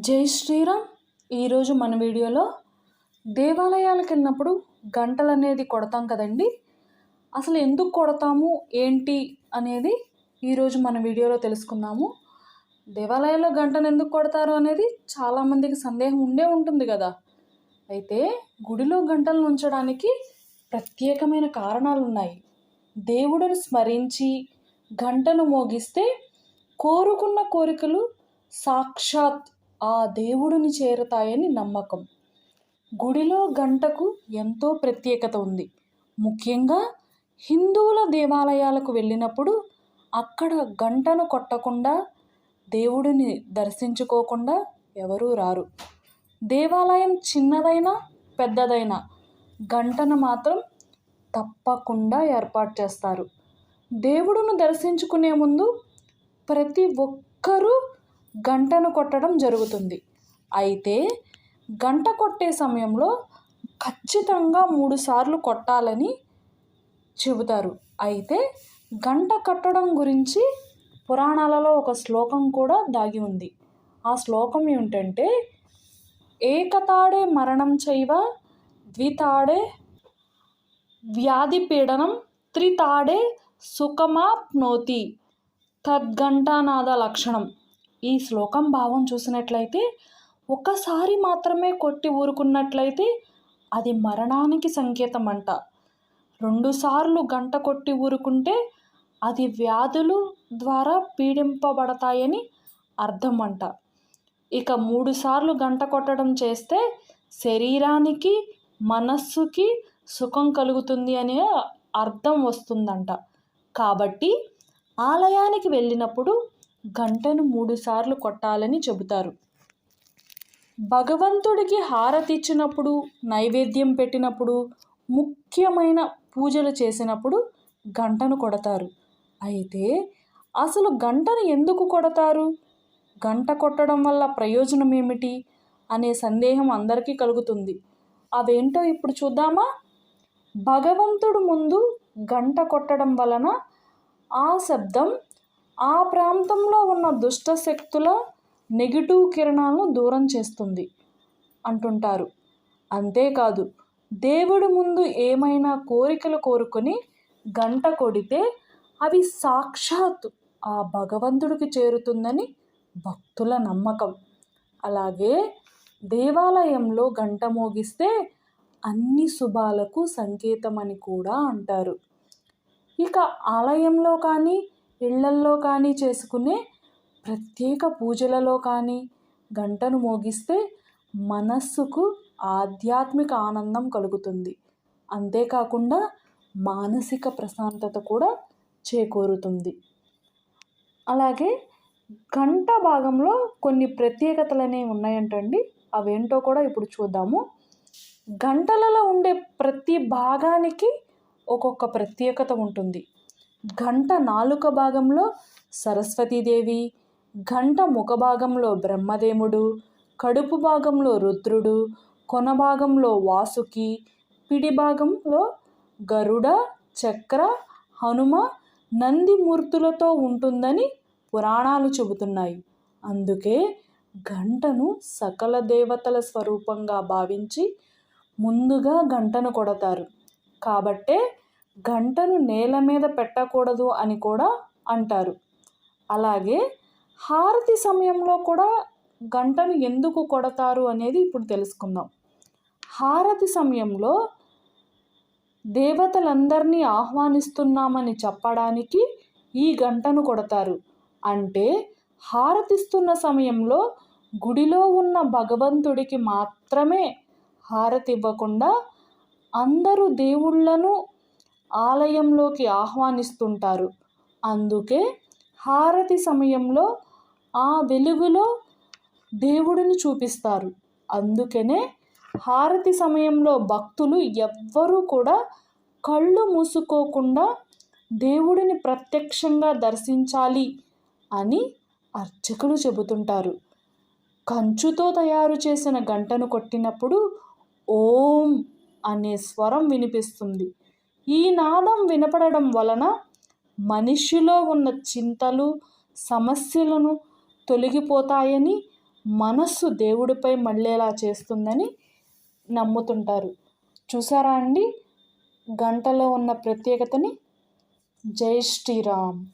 జై శ్రీరామ్. ఈరోజు మన వీడియోలో దేవాలయాలకు వెళ్ళినప్పుడు గంటలు అనేది కొడతాం కదండి. అసలు ఎందుకు కొడతాము? ఏంటి? అనేది ఈరోజు మన వీడియోలో తెలుసుకుందాము. దేవాలయాల్లో గంటను ఎందుకు కొడతారు అనేది చాలామందికి సందేహం ఉండే ఉంటుంది కదా. అయితే గుడిలో గంటలను ఉంచడానికి ప్రత్యేకమైన కారణాలు ఉన్నాయి. దేవుడిని స్మరించి గంటను మోగిస్తే కోరుకున్న కోరికలు సాక్షాత్ ఆ దేవుడిని చేరుతాయని నమ్మకం. గుడిలో గంటకు ఎంతో ప్రత్యేకత ఉంది. ముఖ్యంగా హిందువుల దేవాలయాలకు వెళ్ళినప్పుడు అక్కడ గంటను కొట్టకుండా దేవుడిని దర్శించుకోకుండా ఎవరూ రారు. దేవాలయం చిన్నదైనా పెద్దదైనా గంటను మాత్రం తప్పకుండా ఏర్పాటు చేస్తారు. దేవుడును దర్శించుకునే ముందు ప్రతి ఒక్కరూ గంటను కొట్టడం జరుగుతుంది. అయితే గంట కొట్టే సమయంలో ఖచ్చితంగా మూడు సార్లు కొట్టాలని చెబుతారు. అయితే గంట కట్టడం గురించి పురాణాలలో ఒక శ్లోకం కూడా దాగి ఉంది. ఆ శ్లోకం ఏమిటంటే ఏకతాడే మరణం చైవ ద్వితాడే వ్యాధి పీడనం త్రితాడే సుఖమాప్నోతి తద్గంటానాద లక్షణం. ఈ శ్లోకం భావం చూసినట్లయితే ఒకసారి మాత్రమే కొట్టి ఊరుకున్నట్లయితే అది మరణానికి సంకేతం అంట రెండుసార్లు గంట కొట్టి ఊరుకుంటే అది వ్యాధులు ద్వారా పీడింపబడతాయని అర్థం అంట ఇక మూడుసార్లు గంట కొట్టడం చేస్తే శరీరానికి మనస్సుకి సుఖం కలుగుతుంది అనే అర్థం వస్తుందంట. కాబట్టి ఆలయానికి వెళ్ళినప్పుడు గంటను మూడుసార్లు కొట్టాలని చెబుతారు. భగవంతుడికి హారతి ఇచ్చినప్పుడు నైవేద్యం పెట్టినప్పుడు ముఖ్యమైన పూజలు చేసినప్పుడు గంటను కొడతారు. అయితే అసలు గంటను ఎందుకు కొడతారు? గంట కొట్టడం వల్ల ప్రయోజనం ఏమిటి? అనే సందేహం అందరికీ కలుగుతుంది. అవేంటో ఇప్పుడు చూద్దామా? భగవంతుడు ముందు గంట కొట్టడం వలన ఆ శబ్దం ఆ ప్రాంతంలో ఉన్న దుష్ట శక్తుల నెగిటివ్ కిరణాలను దూరం చేస్తుంది అంటుంటారు. అంతేకాదు దేవుడి ముందు ఏమైనా కోరికలు కోరుకొని గంట కొడితే అవి సాక్షాత్ ఆ భగవంతుడికి చేరుతుందని భక్తుల నమ్మకం. అలాగే దేవాలయంలో గంట మోగిస్తే అన్ని శుభాలకు సంకేతమని కూడా అంటారు. ఇక ఆలయంలో కానీ ఇళ్ళల్లో కానీ చేసుకునే ప్రత్యేక పూజలలో కానీ గంటను మోగిస్తే మనస్సుకు ఆధ్యాత్మిక ఆనందం కలుగుతుంది. అంతేకాకుండా మానసిక ప్రశాంతత కూడా చేకూరుతుంది. అలాగే గంట భాగంలో కొన్ని ప్రత్యేకతలు అనేవి ఉన్నాయంటండి. అవేంటో కూడా ఇప్పుడు చూద్దాము. గంటలలో ఉండే ప్రతి భాగానికి ఒక్కొక్క ప్రత్యేకత ఉంటుంది. గంట నాలుక భాగంలో సరస్వతీదేవి గంట ముఖ భాగంలో బ్రహ్మదేవుడు కడుపు భాగంలో రుద్రుడు కొన భాగంలో వాసుకి పిడి భాగంలో గరుడ చక్ర హనుమ నంది మూర్తులతో ఉంటుందని పురాణాలు చెబుతున్నాయి. అందుకే గంటను సకల దేవతల స్వరూపంగా భావించి ముందుగా గంటను కొడతారు. కాబట్టే గంటను నేల మీద పెట్టకూడదు అని కూడా అంటారు. అలాగే హారతి సమయంలో కూడా గంటను ఎందుకు కొడతారు అనేది ఇప్పుడు తెలుసుకుందాం. హారతి సమయంలో దేవతలందరినీ ఆహ్వానిస్తున్నామని చెప్పడానికి ఈ గంటను కొడతారు. అంటే హారతిస్తున్న సమయంలో గుడిలో ఉన్న భగవంతుడికి మాత్రమే హారతి ఇవ్వకుండా అందరూ దేవుళ్ళను ఆలయంలోకి ఆహ్వానిస్తుంటారు. అందుకే హారతి సమయంలో ఆ వెలుగులో దేవుడిని చూపిస్తారు. అందుకనే హారతి సమయంలో భక్తులు ఎవ్వరూ కూడా కళ్ళు మూసుకోకుండా దేవుడిని ప్రత్యక్షంగా దర్శించాలి అని అర్చకులు చెబుతుంటారు. కంచుతో తయారు చేసిన గంటను కొట్టినప్పుడు ఓం అనే స్వరం వినిపిస్తుంది. ఈ నాదం వినపడడం వలన మనిషిలో ఉన్న చింతలు సమస్యలను తొలగిపోతాయని మనస్సు దేవుడిపై మళ్ళేలా చేస్తుందని నమ్ముతుంటారు. చూసారా అండి? గంటలో ఉన్న ప్రత్యేకతని. జై శ్రీరామ్.